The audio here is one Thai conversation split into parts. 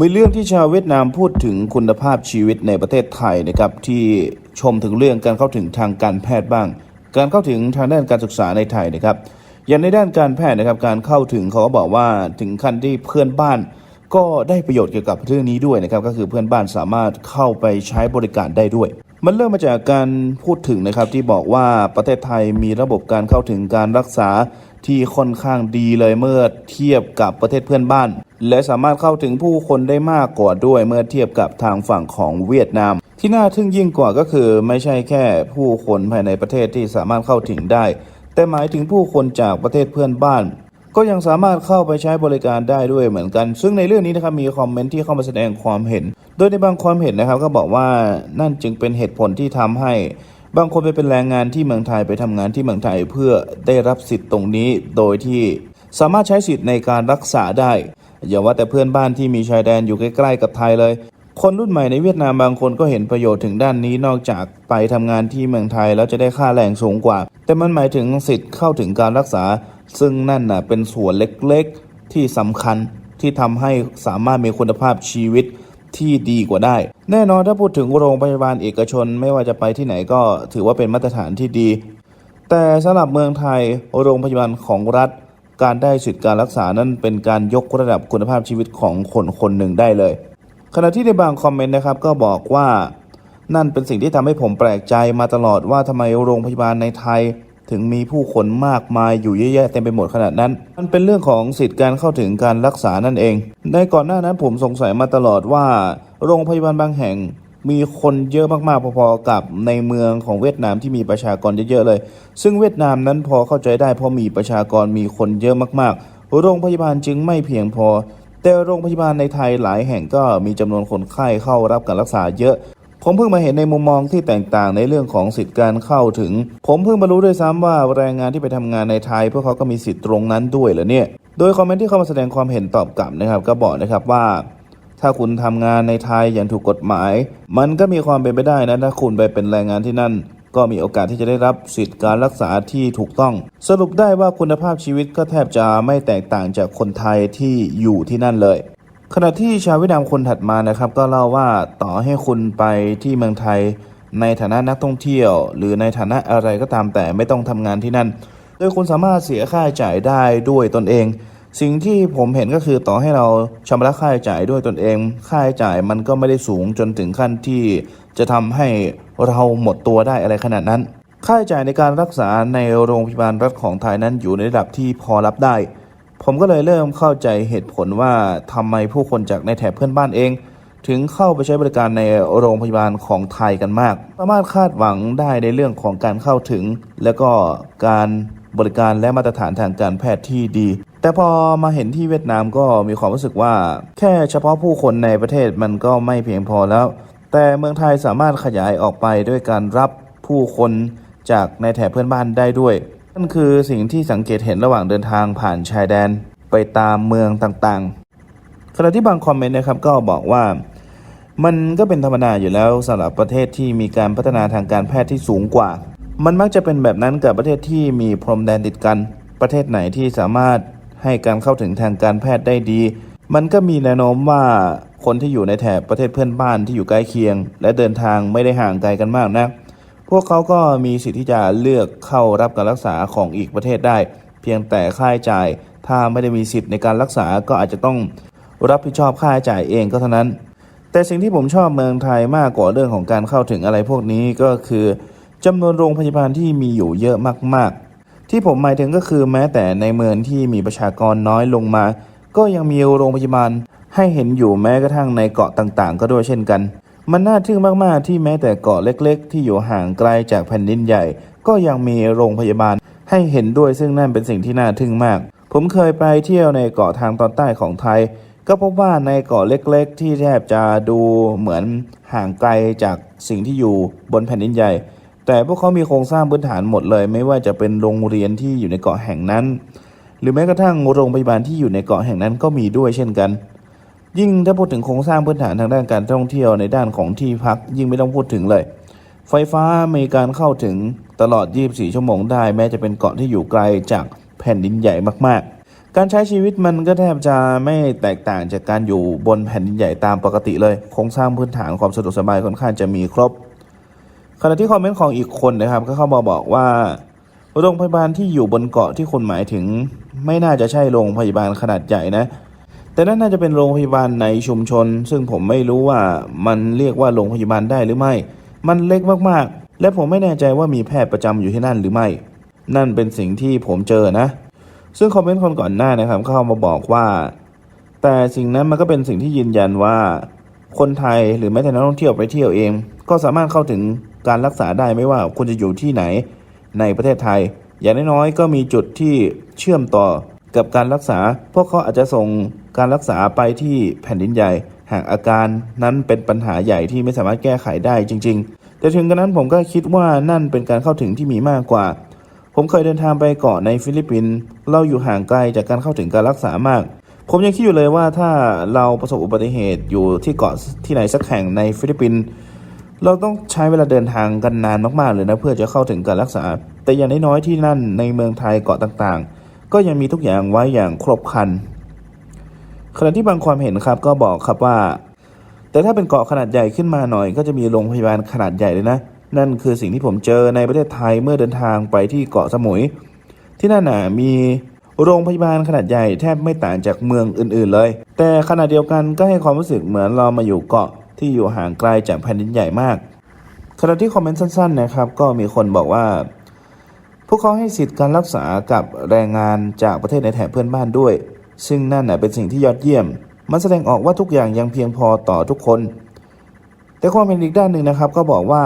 มีเรื่องที่ชาวเวียดนามพูดถึงคุณภาพชีวิตในประเทศไทยนะครับที่ชมถึงเรื่องการเข้าถึงทางการแพทย์บ้าง การเข้าถึงทางด้านการศึกษาในไทยนะครับ อย่างในด้านการแพทย์นะครับการเข้าถึงเขาก็บอกว่าถึงขั้นที่เพื่อนบ้าน ก็ได้ประโยชน์เกี่ยวกับเรื่องนี้ด้วยนะครับก็คือเพื่อนบ้านสามารถเข้าไปใช้บริการได้ด้วย มันเริ่มมาจากการพูดถึงนะครับที่บอกว่าประเทศไทยมีระบบการเข้าถึงการรักษา ที่ค่อนข้างดีเลยเมื่อเทียบกับประเทศเพื่อนบ้าน และสามารถเข้าถึงผู้คนได้มากกว่าด้วยเมื่อเทียบกับทางฝั่งของเวียดนาม ที่น่าทึ่งยิ่งกว่าก็คือไม่ใช่แค่ผู้คนภายในประเทศที่สามารถเข้าถึงได้ แต่หมายถึงผู้คนจากประเทศเพื่อนบ้าน ก็ยังสามารถเข้าไปใช้บริการได้ด้วยเหมือนกัน ซึ่งในเรื่องนี้นะครับมีคอมเมนต์ที่เข้ามาแสดงความเห็น โดยในบางความเห็นนะครับก็บอกว่านั่นจึงเป็นเหตุผลที่ทำให้ บางคนไปเป็นแรงงานที่เมืองไทยไปทำงานที่เมืองไทยเพื่อได้รับสิทธิ์ตรงนี้โดยที่สามารถใช้สิทธิ์ในการรักษาได้อย่าว่าแต่เพื่อนบ้านที่มีชายแดนอยู่ใกล้ๆกับไทยเลย คนรุ่นใหม่ในเวียดนามบางคนก็เห็นประโยชน์ถึงด้านนี้นอกจากไปทำงานที่เมืองไทยแล้วจะได้ค่าแรงสูงกว่า แต่มันหมายถึงสิทธิ์เข้าถึงการรักษา ซึ่งนั่นน่ะเป็นส่วนเล็กๆที่สำคัญที่ทำให้สามารถมีคุณภาพชีวิต ที่ดีกว่าได้ แน่นอนถ้าพูดถึงโรงพยาบาลเอกชนไม่ว่าจะไปที่ไหนก็ถือว่าเป็นมาตรฐานที่ดี แต่สำหรับเมืองไทยโรงพยาบาลของรัฐ การได้สิทธิการรักษานั้นเป็นการยกระดับคุณภาพชีวิตของคนคนหนึ่งได้เลย ขณะที่ในบางคอมเมนต์นะครับก็บอกว่านั่นเป็นสิ่งที่ทำให้ผมแปลกใจมาตลอดว่าทำไมโรงพยาบาลในไทย ถึงมีผู้คนมากมายอยู่เยอะแยะเต็มไปหมดขนาดนั้น มันเป็นเรื่องของสิทธิการเข้าถึงการรักษานั่นเองในก่อนหน้านั้นผมสงสัยมาตลอดว่า โรงพยาบาลบางแห่งมีคนเยอะมากๆพอๆกับในเมืองของเวียดนามที่มีประชากรเยอะๆเลย ซึ่งเวียดนามนั้นพอเข้าใจได้เพราะมีประชากรมีคนเยอะมากๆ โรงพยาบาลจึงไม่เพียงพอ แต่โรงพยาบาลในไทยหลายแห่งก็มีจำนวนคนไข้เข้ารับการรักษาเยอะ ผมเพิ่งมาเห็นในมุมมองที่แตกต่างในเรื่องของสิทธิการเข้าถึง ผมเพิ่งมารู้ด้วยซ้ำว่าแรงงานที่ไปทำงานในไทยพวกเขาก็มีสิทธิ์ตรงนั้นด้วยเหรอเนี่ย โดยคอมเมนต์ที่เข้ามาแสดงความเห็นตอบกลับนะครับ ก็บอกนะครับว่า ถ้าคุณทำงานในไทยอย่างถูกกฎหมาย มันก็มีความเป็นไปได้นะถ้าคุณไปเป็นแรงงานที่นั่น ก็มีโอกาสที่จะได้รับสิทธิการรักษาที่ถูกต้อง สรุปได้ว่าคุณภาพชีวิตก็แทบจะไม่แตกต่างจากคนไทยที่อยู่ที่นั่นเลย ขณะที่ชาวเวียดนามคนถัดมานะครับ ก็เล่าว่าต่อให้คุณไปที่เมืองไทย ในฐานะนักท่องเที่ยว หรือในฐานะอะไรก็ตามแต่ไม่ต้องทำงานที่นั่น โดยคุณสามารถเสียค่าใช้จ่ายได้ด้วยตนเอง สิ่งที่ผมเห็นก็คือต่อให้เราชำระค่าใช้จ่ายด้วยตนเอง ค่าใช้จ่ายมันก็ไม่ได้สูงจนถึงขั้นที่จะทำให้เราหมดตัวได้อะไรขนาดนั้น ค่าใช้จ่ายในการรักษาในโรงพยาบาลรัฐของไทยนั้นอยู่ในระดับที่พอรับได้ ผมก็เลยเริ่มเข้าใจเหตุผลว่าทำไมผู้คนจากในแถบเพื่อนบ้านเอง ถึงเข้าไปใช้บริการในโรงพยาบาลของไทยกันมาก สามารถคาดหวังได้ในเรื่องของการเข้าถึง และก็การบริการและมาตรฐานทางการแพทย์ที่ดี แต่พอมาเห็นที่เวียดนามก็มีความรู้สึกว่า แค่เฉพาะผู้คนในประเทศมันก็ไม่เพียงพอแล้ว แต่เมืองไทยสามารถขยายออกไปด้วยการรับผู้คนจากในแถบเพื่อนบ้านได้ด้วย นั่นคือสิ่งที่สังเกตเห็นระหว่างเดินทางผ่านชายแดนไปตามเมืองต่างๆ ขณะที่บางคอมเมนต์นะครับก็บอกว่ามันก็เป็นธรรมดาอยู่แล้วสำหรับประเทศที่มีการพัฒนาทางการแพทย์ที่สูงกว่า มันมักจะเป็นแบบนั้นกับประเทศที่มีพรมแดนติดกัน ประเทศไหนที่สามารถให้การเข้าถึงทางการแพทย์ได้ดี มันก็มีแนวโน้มว่าคนที่อยู่ในแถบประเทศเพื่อนบ้านที่อยู่ใกล้เคียง และเดินทางไม่ได้ห่างไกลกันมากนัก พวกเขาก็มีสิทธิ์ที่จะเลือกเข้ารับการรักษาของอีกประเทศได้ เพียงแต่ค่าใช้จ่าย ถ้าไม่ได้มีสิทธิ์ในการรักษาก็อาจจะต้องรับผิดชอบค่าใช้จ่ายเองก็เท่านั้น แต่สิ่งที่ผมชอบเมืองไทยมากกว่าเรื่องของการเข้าถึงอะไรพวกนี้ก็คือจำนวนโรงพยาบาลที่มีอยู่เยอะมาก ๆ ที่ผมหมายถึงก็คือแม้แต่ในเมืองที่มีประชากรน้อยลงมา ก็ยังมีโรงพยาบาลให้เห็นอยู่แม้กระทั่งในเกาะต่างๆ ก็ด้วยเช่นกัน มันน่าทึ่งมากๆ ที่แม้แต่เกาะเล็ก ๆ ที่อยู่ห่างไกลจากแผ่นดินใหญ่ ก็ยังมีโรงพยาบาลให้เห็นด้วยซึ่งนั่นเป็นสิ่งที่น่าทึ่งมาก ผมเคยไปเที่ยวในเกาะทางตอนใต้ของไทย ก็พบว่าในเกาะเล็ก ๆ ที่แทบจะดูเหมือนห่างไกลจากสิ่งที่อยู่บนแผ่นดินใหญ่ แต่พวกเขามีโครงสร้างพื้นฐานหมดเลย ไม่ว่าจะเป็นโรงเรียนที่อยู่ในเกาะแห่งนั้น หรือแม้กระทั่งโรงพยาบาลที่อยู่ในเกาะแห่งนั้นก็มีด้วยเช่นกัน ยิ่งถ้าพูดถึงโครงสร้างพื้นฐานทางด้านการท่องเที่ยวในด้านของที่พักยิ่งไม่ต้องพูดถึงเลย ไฟฟ้ามีการเข้าถึงตลอด 24 ชั่วโมงได้ แม้จะเป็นเกาะที่อยู่ไกลจากแผ่นดินใหญ่มากๆ การใช้ชีวิตมันก็แทบจะไม่แตกต่างจากการอยู่บนแผ่นดินใหญ่ตามปกติเลย โครงสร้างพื้นฐานความสะดวกสบายค่อนข้างจะมีครบ ขณะที่คอมเมนต์ของอีกคนนะครับก็เข้ามาบอกว่าโรงพยาบาลที่อยู่บนเกาะที่คุณหมายถึง ไม่น่าจะใช่โรงพยาบาลขนาดใหญ่นะ แต่นั่นน่าจะเป็นโรงพยาบาลในชุมชน ซึ่งผมไม่รู้ว่ามันเรียกว่าโรงพยาบาลได้หรือไม่ มันเล็กมากๆ และผมไม่แน่ใจว่ามีแพทย์ประจำอยู่ที่นั่นหรือไม่ นั่นเป็นสิ่งที่ผมเจอนะ ซึ่งคอมเมนต์คนก่อนหน้านะครับเข้ามาบอกว่า แต่สิ่งนั้นมันก็เป็นสิ่งที่ยืนยันว่า คนไทยหรือแม้แต่นักท่องเที่ยวไปเที่ยวเอง ก็สามารถเข้าถึงการรักษาได้ไม่ว่าคุณจะอยู่ที่ไหนในประเทศไทย อย่างน้อยๆก็มีจุดที่เชื่อมต่อ กับการรักษา พวกเขาอาจจะส่งการรักษาไปที่แผ่นดินใหญ่ หากอาการนั้นเป็นปัญหาใหญ่ที่ไม่สามารถแก้ไขได้จริง ๆ แต่ถึงกระนั้นผมก็คิดว่านั่นเป็นการเข้าถึงที่มีมากกว่า ผมเคยเดินทางไปเกาะในฟิลิปปินส์เราอยู่ห่างไกลจากการเข้าถึงการรักษามาก ผมยังคิดอยู่เลยว่าถ้าเราประสบอุบัติเหตุอยู่ที่เกาะที่ไหนสักแห่งในฟิลิปปินส์เราต้องใช้เวลาเดินทางกันนานมากๆเลยนะเพื่อจะเข้าถึงการรักษา แต่อย่างน้อยๆที่นั่นในเมืองไทยเกาะต่างๆ ก็ยังมีทุกอย่างไว้อย่างครบครัน ขณะที่บางความเห็นครับก็บอกครับว่า แต่ถ้าเป็นเกาะขนาดใหญ่ขึ้นมาหน่อย ก็จะมีโรงพยาบาลขนาดใหญ่เลยนะ นั่นคือสิ่งที่ผมเจอในประเทศไทยเมื่อเดินทางไปที่เกาะสมุย ที่นั่นน่ะมีโรงพยาบาลขนาดใหญ่แทบไม่ต่างจากเมืองอื่นๆเลย แต่ขณะเดียวกันก็ให้ความรู้สึกเหมือนเรามาอยู่เกาะที่อยู่ห่างไกลจากแผ่นดินใหญ่มากขณะที่คอมเมนต์สั้นๆนะครับ ก็มีคนบอกว่า พวกเขาให้สิทธิ์การรักษากับแรงงานจากประเทศในแถบเพื่อนบ้านด้วย ซึ่งนั่นน่ะเป็นสิ่งที่ยอดเยี่ยม มันแสดงออกว่าทุกอย่างยังเพียงพอต่อทุกคน แต่ความเป็นอีกด้านหนึ่งนะครับ ก็บอกว่า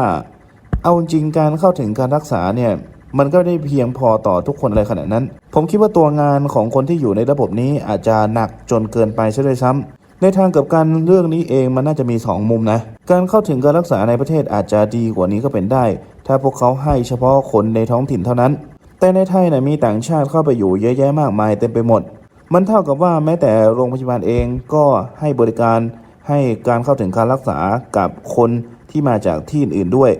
เอาจริงการเข้าถึงการรักษาเนี่ยมันก็ได้เพียงพอต่อทุกคนอะไรขนาดนั้น ผมคิดว่าตัวงานของคนที่อยู่ในระบบนี้อาจจะหนักจนเกินไปซะด้วยซ้ำ ในทางกับการเรื่องนี้เองมันน่าจะมี 2 มุมนะ การเข้าถึงการรักษาในประเทศอาจจะดีกว่านี้ก็เป็นได้ ถ้าพวกเขาให้เฉพาะคนในท้องถิ่นเท่านั้น แต่ในไทยนะมีต่างชาติเข้าไปอยู่เยอะแยะมากมายเต็มไปหมด มันเท่ากับว่าแม้แต่โรงพยาบาลเองก็ให้บริการให้การเข้าถึงการรักษากับคนที่มาจากที่อื่นๆด้วย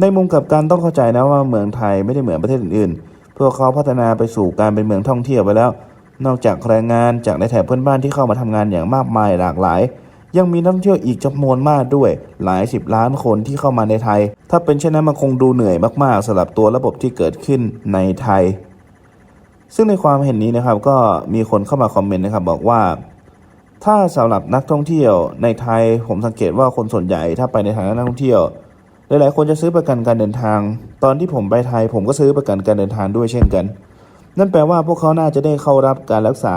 ในมุมกับกันต้องเข้าใจนะว่าเมืองไทยไม่ได้เหมือนประเทศอื่นๆพวกเขาพัฒนาไปสู่การเป็นเมืองท่องเที่ยวไปแล้ว นอกจากแรงงานจากในแถบเพื่อนบ้านที่เข้ามาทำงานอย่างมากมายหลากหลาย ยังมีนักท่องเที่ยวอีกจำนวนมากด้วย หลายสิบล้านคนที่เข้ามาในไทย ถ้าเป็นเช่นนั้นมันคงดูเหนื่อยมากๆสำหรับตัวระบบที่เกิดขึ้นในไทย ซึ่งในความเห็นนี้นะครับก็มีคนเข้ามาคอมเมนต์นะครับบอกว่า ถ้าสำหรับนักท่องเที่ยวในไทย ผมสังเกตว่าคนส่วนใหญ่ถ้าไปในฐานะนักท่องเที่ยวหลายๆคนจะซื้อประกันการเดินทาง ตอนที่ผมไปไทยผมก็ซื้อประกันการเดินทางด้วยเช่นกัน นั่นแปลว่าพวกเขาน่าจะได้เข้ารับการรักษา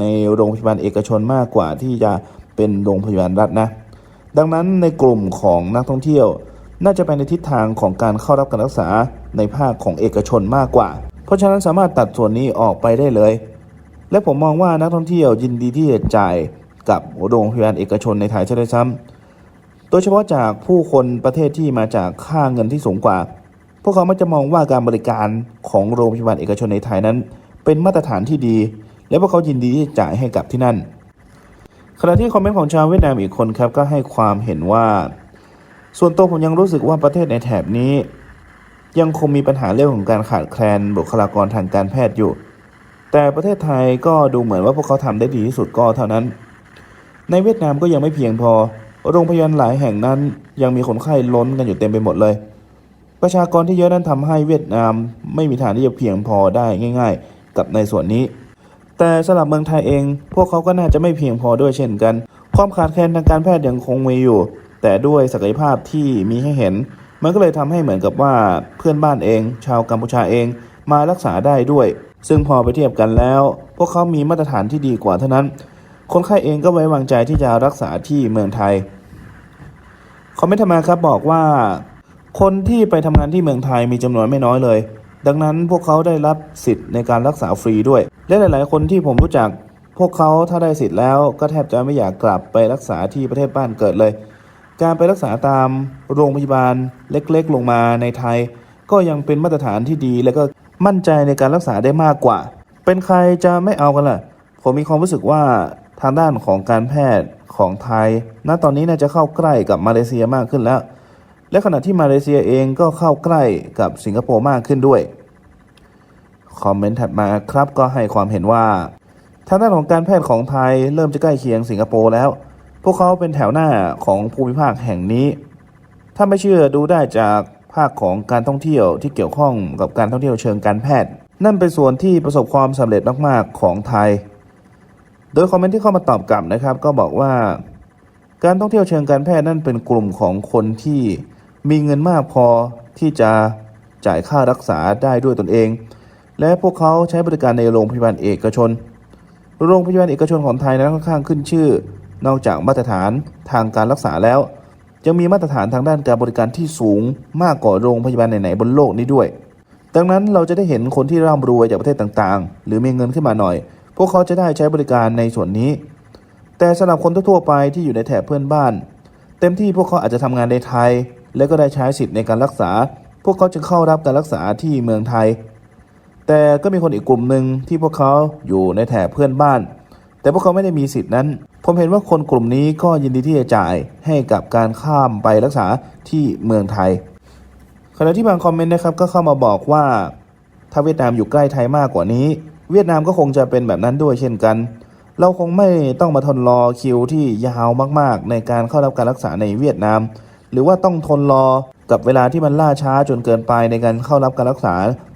ในโรงพยาบาลเอกชนมากกว่าที่จะเป็นโรงพยาบาลรัฐนะ ดังนั้นในกลุ่มของนักท่องเที่ยว น่าจะไปในทิศทางของการเข้ารับการรักษาในภาคของเอกชนมากกว่า เพราะฉะนั้นสามารถตัดส่วนนี้ออกไปได้เลย และผมมองว่านักท่องเที่ยวยินดีที่จะจ่ายกับโรงพยาบาลเอกชนในไทยใช่ไหมซ้ำโดยเฉพาะจากผู้คนประเทศที่มาจากค่าเงินที่สูงกว่า พวกเขามักจะมองว่าการบริการของโรงพยาบาลเอกชนในไทยนั้น เป็นมาตรฐานที่ดี และพวกเขายินดีที่จะจ่ายให้กับที่นั่น ขณะที่คอมเมนต์ของชาวเวียดนามอีกคนครับก็ให้ความเห็นว่า ส่วนตัวผมยังรู้สึกว่าประเทศในแถบนี้ ยังคงมีปัญหาเรื่องของการขาดแคลนบุคลากรทางการแพทย์อยู่ แต่ประเทศไทยก็ดูเหมือนว่าพวกเขาทำได้ดีที่สุดก็เท่านั้น ในเวียดนามก็ยังไม่เพียงพอ โรงพยาบาลหลายแห่งนั้น ยังมีคนไข้ล้นกันอยู่เต็มไปหมดเลย ประชากรที่เยอะนั้นทำให้เวียดนามไม่มีทางที่จะเพียงพอได้ง่าย ๆ กับในส่วนนี้ แต่สำหรับเมืองไทยเอง พวกเขาก็น่าจะไม่เพียงพอด้วยเช่นกัน ความขาดแคลนทางการแพทย์ยังคงมีอยู่ แต่ด้วยศักยภาพที่มีให้เห็น มันก็เลยทำให้เหมือนกับว่าเพื่อนบ้านเอง ชาวกัมพูชาเองมารักษาได้ด้วย ซึ่งพอไปเทียบกันแล้ว พวกเขามีมาตรฐานที่ดีกว่าเท่านั้น คนไข้เองก็ไว้วางใจที่จะรักษาที่เมืองไทยคอมเมนต์มาครับบอกว่า คนที่ไปทำงานที่เมืองไทยมีจำนวนไม่น้อยเลย ดังนั้นพวกเขาได้รับสิทธิ์ในการรักษาฟรีด้วย และหลาย ๆ คนที่ผมรู้จัก พวกเขาถ้าได้สิทธิ์แล้วก็แทบจะไม่อยากกลับไปรักษาที่ประเทศบ้านเกิดเลย การไปรักษาตามโรงพยาบาลเล็ก ๆ ลงมาในไทย ก็ยังเป็นมาตรฐานที่ดี และก็มั่นใจในการรักษาได้มากกว่า เป็นใครจะไม่เอากันล่ะ ผมมีความรู้สึกว่าทางด้านของการแพทย์ของไทย ณ ตอนนี้น่าจะเข้าใกล้กับมาเลเซียมากขึ้นแล้ว และขณะที่มาเลเซียเองก็เข้าใกล้กับสิงคโปร์มากขึ้นด้วย คอมเมนต์ถัดมาครับก็ให้ความเห็นว่า ทางด้านของการแพทย์ของไทยเริ่มจะใกล้เคียงสิงคโปร์แล้ว พวกเขาเป็นแถวหน้าของภูมิภาคแห่งนี้ ถ้าไม่เชื่อดูได้จากภาคของการท่องเที่ยวที่เกี่ยวข้องกับการท่องเที่ยวเชิงการแพทย์ นั่นเป็นส่วนที่ประสบความสำเร็จมากๆของไทย โดยคอมเมนต์ที่เข้ามาตอบกลับนะครับ ก็บอกว่า การท่องเที่ยวเชิงการแพทย์นั่นเป็นกลุ่มของคนที่ มีเงินมากพอที่จะจ่ายค่ารักษาได้ด้วยตนเอง และพวกเขาใช้บริการในโรงพยาบาลเอกชน โรงพยาบาลเอกชนของไทยนั้นค่อนข้างขึ้นชื่อ นอกจากมาตรฐานทางการรักษาแล้วยังมีมาตรฐานทางด้านการบริการที่สูงมากกว่าโรงพยาบาลไหนๆบนโลกนี้ด้วย ดังนั้นเราจะได้เห็นคนที่ร่ำรวยจากประเทศต่างๆ หรือมีเงินขึ้นมาหน่อย พวกเขาจะได้ใช้บริการในส่วนนี้ แต่สำหรับคนทั่วๆไปที่อยู่ในแถบเพื่อนบ้าน เต็มที่พวกเขาอาจจะทำงานในไทย และก็ได้ใช้สิทธิ์ในการรักษา พวกเขาจึงเข้ารับการรักษาที่เมืองไทย แต่ก็มีคนอีกกลุ่มหนึ่งที่พวกเขาอยู่ในแถบเพื่อนบ้าน แต่พวกเขาไม่ได้มีสิทธินั้น ผมเห็นว่าคนกลุ่มนี้ก็ยินดีที่จะจ่ายให้กับการข้ามไปรักษาที่เมืองไทย ขณะที่บางคอมเมนต์นะครับก็เข้ามาบอกว่า ถ้าเวียดนามอยู่ใกล้ไทยมากกว่านี้ เวียดนามก็คงจะเป็นแบบนั้นด้วยเช่นกันเราคงไม่ต้องมาทนรอคิวที่ยาวมากๆ ในการเข้ารับการรักษาในเวียดนาม หรือว่าต้องทนรอกับเวลาที่มันล่าช้าจนเกินไปในการเข้ารับการรักษา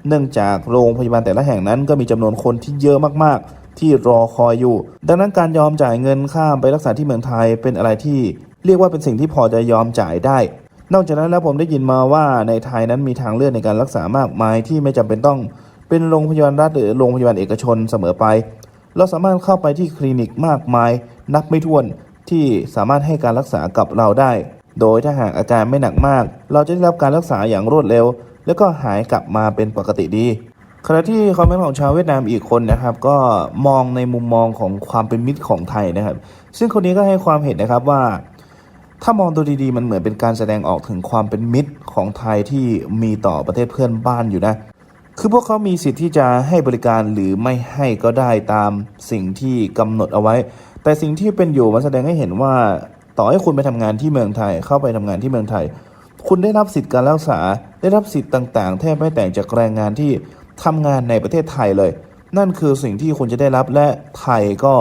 เนื่องจากโรงพยาบาลแต่ละแห่งนั้นก็มีจำนวนคนที่เยอะมากๆ ที่รอคอยอยู่ ดังนั้นการยอมจ่ายเงินข้ามไปรักษาที่เมืองไทยเป็นอะไรที่ เรียกว่าเป็นสิ่งที่พอจะยอมจ่ายได้ นอกจากนั้นแล้วผมได้ยินมาว่าในไทยนั้นมีทางเลือกในการรักษามากมายที่ไม่จำเป็นต้องเป็นโรงพยาบาลรัฐหรือโรงพยาบาลเอกชนเสมอไป เราสามารถเข้าไปที่คลินิกมากมาย นับไม่ถ้วนที่สามารถให้การรักษากับเราได้ โดยถ้าหากอาการไม่หนักมาก เราจะได้รับการรักษาอย่างรวดเร็ว แล้วก็หายกลับมาเป็นปกติดีขณะที่คอมเมนต์ของชาวเวียดนามอีกคนนะครับ ก็มองในมุมมองของความเป็นมิตรของไทยนะครับ ซึ่งคนนี้ก็ให้ความเห็นนะครับว่า ถ้ามองดูดีๆ มันเหมือนเป็นการแสดงออกถึงความเป็นมิตรของไทยที่มีต่อประเทศเพื่อนบ้านอยู่นะ คือพวกเขามีสิทธิ์ที่จะให้บริการหรือไม่ให้ก็ได้ตามสิ่งที่กำหนดเอาไว้ แต่สิ่งที่เป็นอยู่มันแสดงให้เห็นว่า ต่อให้คุณไปทำงานที่เมืองไทย เข้าไปทำงานที่เมืองไทย คุณได้รับสิทธิ์การรักษา ได้รับสิทธิ์ต่างๆ แทบไม่แตกจากแรงงานที่ทำงานในประเทศไทยเลย นั่นคือสิ่งที่คุณจะได้รับและไทยก็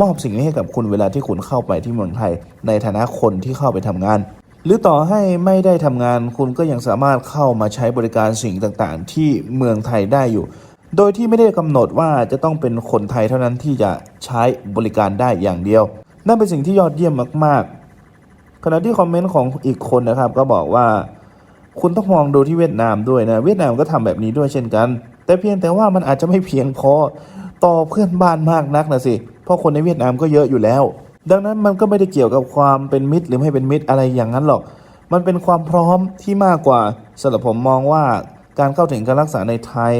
มอบสิ่งนี้ให้กับคุณเวลาที่คุณเข้าไปที่เมืองไทย ในฐานะคนที่เข้าไปทำงาน หรือต่อให้ไม่ได้ทำงาน คุณก็ยังสามารถเข้ามาใช้บริการสิ่งต่างๆ ที่เมืองไทยได้อยู่ โดยที่ไม่ได้กำหนดว่าจะต้องเป็นคนไทยเท่านั้นที่จะใช้บริการได้อย่างเดียว นั่นเป็นสิ่งที่ยอดเยี่ยมมากๆ ขณะที่คอมเมนต์ของอีกคนนะครับ ก็บอกว่า คุณต้องมองดูที่เวียดนามด้วยนะ เวียดนามก็ทำแบบนี้ด้วยเช่นกัน แต่เพียงแต่ว่ามันอาจจะไม่เพียงพอต่อเพื่อนบ้านมากนักนะสิ เพราะคนในเวียดนามก็เยอะอยู่แล้ว ดังนั้นมันก็ไม่ได้เกี่ยวกับความเป็นมิตรหรือไม่เป็นมิตรอะไรอย่างนั้นหรอก มันเป็นความพร้อมที่มากกว่าสำหรับผมมองว่าการเข้าถึงการรักษาในไทย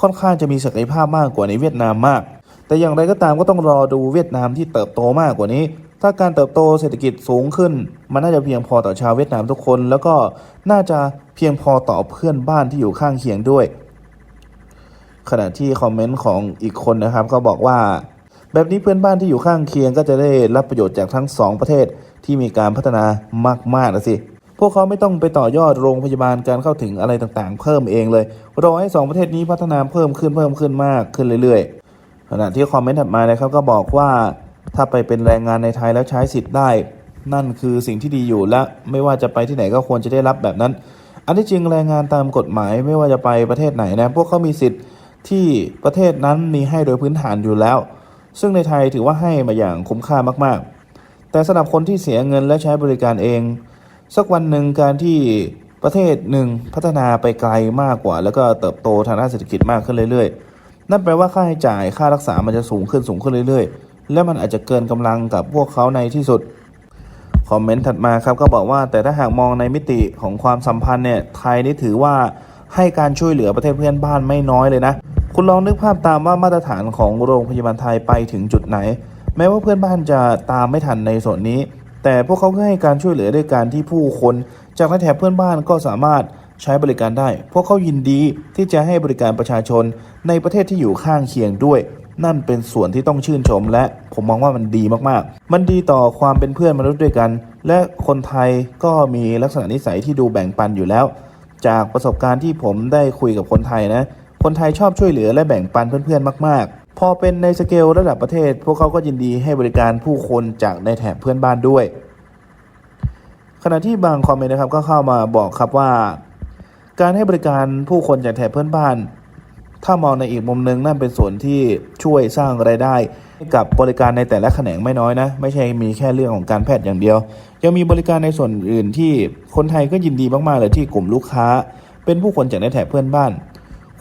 ค่อนข้างจะมีศักยภาพมากกว่าในเวียดนามมาก แต่อย่างไรก็ตามก็ต้องรอดูเวียดนามที่เติบโตมากกว่านี้ ถ้าการเติบโตเศรษฐกิจสูงขึ้น มันน่าจะเพียงพอต่อชาวเวียดนามทุกคน แล้วก็น่าจะเพียงพอต่อเพื่อนบ้านที่อยู่ข้างเคียงด้วย ขณะที่คอมเมนต์ของอีกคนนะครับ ก็บอกว่า แบบนี้เพื่อนบ้านที่อยู่ข้างเคียงก็จะได้รับประโยชน์จากทั้งสองประเทศที่มีการพัฒนามากๆนะสิพวกเขาไม่ต้องไปต่อยอดโรงพยาบาลการเข้าถึงอะไรต่างๆ เพิ่มเองเลยรอให้สองประเทศนี้พัฒนาเพิ่มขึ้นเพิ่มขึ้นมากขึ้นเรื่อยๆขณะที่คอมเมนต์ถัดมานะครับก็บอกว่า ถ้าไปเป็นแรงงานในไทยแล้วใช้สิทธิ์ได้ นั่นคือสิ่งที่ดีอยู่และไม่ว่าจะไปที่ไหนก็ควรจะได้รับแบบนั้น อันที่จริงแรงงานตามกฎหมายไม่ว่าจะไปประเทศไหนนะพวกเขามีสิทธิ์ที่ประเทศนั้นมีให้โดยพื้นฐานอยู่แล้ว ซึ่งในไทยถือว่าให้มาอย่างคุ้มค่ามากๆ แต่สำหรับคนที่เสียเงินและใช้บริการเอง สักวันหนึ่งการที่ประเทศหนึ่งพัฒนาไปไกลมากกว่า แล้วก็เติบโตทางด้านเศรษฐกิจมากขึ้นเรื่อย ๆ นั่นแปลว่าค่าใช้จ่ายค่ารักษามันจะสูงขึ้นสูงขึ้นเรื่อย ๆ และมันอาจจะเกินกำลังกับพวกเขาในที่สุด คอมเมนต์ถัดมาครับก็บอกว่าแต่ถ้าหากมองในมิติของความสัมพันธ์เนี่ยไทยนี่ถือว่าให้การช่วยเหลือประเทศเพื่อนบ้านไม่น้อยเลยนะ คุณลองนึกภาพตามว่ามาตรฐานของโรงพยาบาลไทยไปถึงจุดไหน แม้ว่าเพื่อนบ้านจะตามไม่ทันในส่วนนี้ แต่พวกเขาก็ให้การช่วยเหลือด้วยการที่ผู้คน จากในแถบเพื่อนบ้านก็สามารถใช้บริการได้ พวกเขายินดีที่จะให้บริการประชาชนในประเทศที่อยู่ข้างเคียงด้วย นั่นเป็นส่วนที่ต้องชื่นชม และผมมองว่ามันดีมากๆ มันดีต่อความเป็นเพื่อนมนุษย์ด้วยกัน และคนไทยก็มีลักษณะนิสัยที่ดูแบ่งปันอยู่แล้ว จากประสบการณ์ที่ผมได้คุยกับคนไทยนะ คนไทยชอบช่วยเหลือและแบ่งปันเพื่อนๆมาก ๆ พอเป็นในสเกลระดับประเทศ พวกเขาก็ยินดีให้บริการผู้คนจากในแถบเพื่อนบ้านด้วย ขณะที่บางคอมเมนต์นะครับก็เข้ามาบอกครับว่า การให้บริการผู้คนจากแถบเพื่อนบ้าน ถ้ามองในอีกมุมหนึ่งนั่นเป็นส่วนที่ช่วยสร้างรายได้ กับบริการในแต่ละแขนงไม่น้อยนะ ไม่ใช่มีแค่เรื่องของการแพทย์อย่างเดียว ยังมีบริการในส่วนอื่นที่คนไทยก็ยินดีมากๆเลยที่กลุ่มลูกค้า เป็นผู้คนจากในแถบเพื่อนบ้าน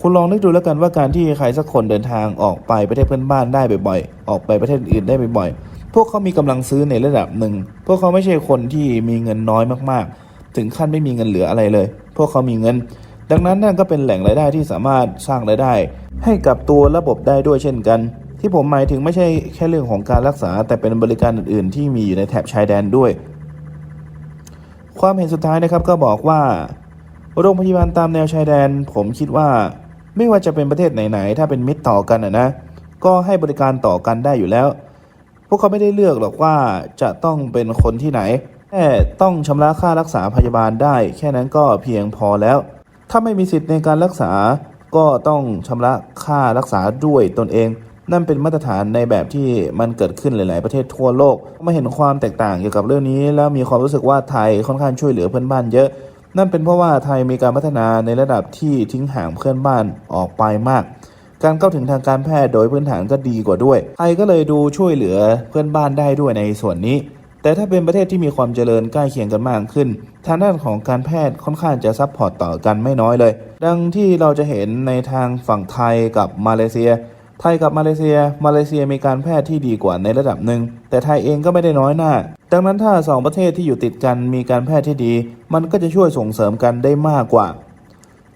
คุณลองนึกดูแล้วกันว่าการที่ใครสักคนเดินทางออกไปประเทศเพื่อนบ้านได้บ่อยๆ ออกไปประเทศอื่นได้บ่อยๆ พวกเขามีกำลังซื้อในระดับหนึ่ง พวกเขาไม่ใช่คนที่มีเงินน้อยมากๆ ถึงขั้นไม่มีเงินเหลืออะไรเลย พวกเขามีเงิน ดังนั้นนั่นก็เป็นแหล่งรายได้ที่สามารถสร้างรายได้ ให้กับตัวระบบได้ด้วยเช่นกัน ที่ผมหมายถึงไม่ใช่แค่เรื่องของการรักษา แต่เป็นบริการอื่น ๆ ที่มีอยู่ในแถบชายแดนด้วย ความเห็นสุดท้ายนะครับก็บอกว่า โรงพยาบาลตามแนวชายแดน ผมคิดว่า ไม่ว่าจะเป็นประเทศไหน ๆ ถ้าเป็นมิตรต่อกันนะนะก็ให้บริการต่อกันได้อยู่แล้ว พวกเขาไม่ได้เลือกหรอกว่าจะต้องเป็นคนที่ไหนแค่ต้องชำระค่ารักษาพยาบาลได้ แค่นั้นก็เพียงพอแล้ว ถ้าไม่มีสิทธิ์ในการรักษาก็ต้องชำระค่ารักษาด้วยตนเอง นั่นเป็นมาตรฐานในแบบที่มันเกิดขึ้นหลาย ๆ ประเทศทั่วโลกมาเห็นความแตกต่างเกี่ยวกับเรื่องนี้ แล้วมีความรู้สึกว่าไทยค่อนข้างช่วยเหลือเพื่อนบ้านเยอะ นั่นเป็นเพราะว่าไทยมีการพัฒนาในระดับที่ทิ้งห่างเพื่อนบ้านออกไปมากการเข้าถึงทางการแพทย์โดยพื้นฐานก็ดีกว่าด้วย ไทยก็เลยดูช่วยเหลือเพื่อนบ้านได้ด้วยในส่วนนี้ แต่ถ้าเป็นประเทศที่มีความเจริญใกล้เคียงกันมากขึ้น ทางด้านของการแพทย์ค่อนข้างจะซัพพอร์ตต่อกันไม่น้อยเลย ดังที่เราจะเห็นในทางฝั่งไทยกับมาเลเซีย ไทยกับมาเลเซีย มาเลเซียมีการแพทย์ที่ดีกว่าในระดับหนึ่ง แต่ไทยเองก็ไม่ได้น้อยหน้า ดังนั้นถ้าสองประเทศที่อยู่ติดกันมีการแพทย์ที่ดี มันก็จะช่วยส่งเสริมกันได้มากกว่า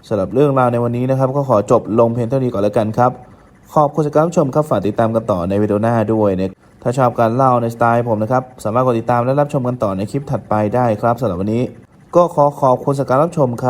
สำหรับเรื่องราวในวันนี้นะครับ ก็ขอจบลงเพียงเท่านี้ก่อนแล้วกันครับ ขอบคุณสำหรับการรับชมครับฝากติดตามกันต่อในวิดีโอหน้าด้วยนะ ถ้าชอบการเล่าในสไตล์ผมนะครับ สามารถกดติดตามและรับชมกันต่อในคลิปถัดไปได้ครับสำหรับวันนี้ ก็ขอขอบคุณสำหรับการรับชมครับ